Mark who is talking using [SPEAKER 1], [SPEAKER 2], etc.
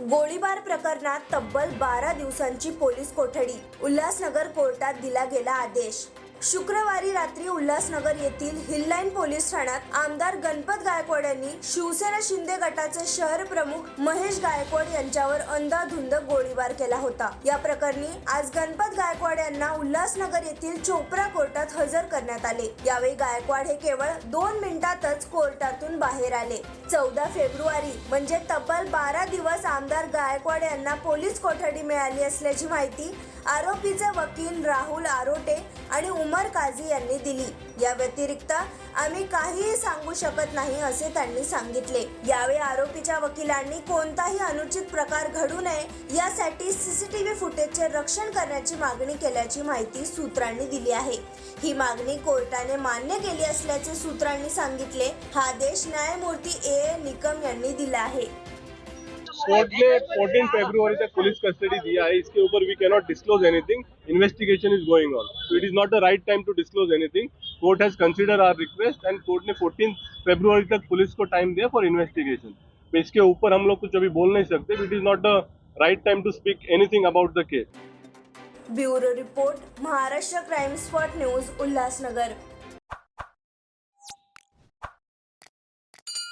[SPEAKER 1] गोळीबार प्रकरणात तब्बल बारा दिवसांची पोलीस कोठडी उल्हासनगर कोर्टात दिला गेला आदेश. शुक्रवारी रात्री उल्हासनगर येथील हिललाईन पोलीस ठाण्यात आमदार गणपत गायकवाड यांनी शिवसेना शिंदे गटाचे शहर प्रमुख महेश गायकवाड यांच्यावर अंधाधुंद गोळीबार केला होता. या प्रकरणी आज गणपत गायकवाड यांना उल्हासनगर येथील चोप्रा कोर्टात हजर करण्यात आले. यावेळी गायकवाड हे केवळ दोन मिनिटातच कोर्टातून बाहेर आले. चौदा फेब्रुवारी म्हणजे तब्बल बारा दिवस आमदार गायकवाड यांना पोलीस कोठडी मिळाली असल्याची माहिती आरोपीचे वकील राहुल आरोटे आणि उमर काझी यांनी दिली. या व्यतिरिक्त आम्ही काहीही सांगू शकत नाही असे त्यांनी सांगितले. यावेळी आरोपीच्या वकिलांनी कोणताही अनुचित प्रकार घडू नये यासाठी सीसीटीव्ही फुटेजचे रक्षण करण्याची मागणी केल्याची माहिती सूत्रांनी दिली आहे. ही मागणी कोर्टाने मान्य केली असल्याचे सूत्रांनी सांगितले. हा आदेश न्यायमूर्ती ए ए निकम यांनी दिला आहे.
[SPEAKER 2] कोर्ट ने 14 फरवरी तक पुलिस कस्टडी दिया है। इसके ऊपर we cannot disclose anything investigation is going on so it is not the right time to disclose anything court has consider our request and court ने 14 फरवरी तक पुलिस को time Diya for investigation तो इसके ऊपर हम लोग कुछ अभी बोल नहीं सकते। It is not the right time to speak anything about the case
[SPEAKER 1] bureau report, Maharashtra crime spot news Ulhasnagar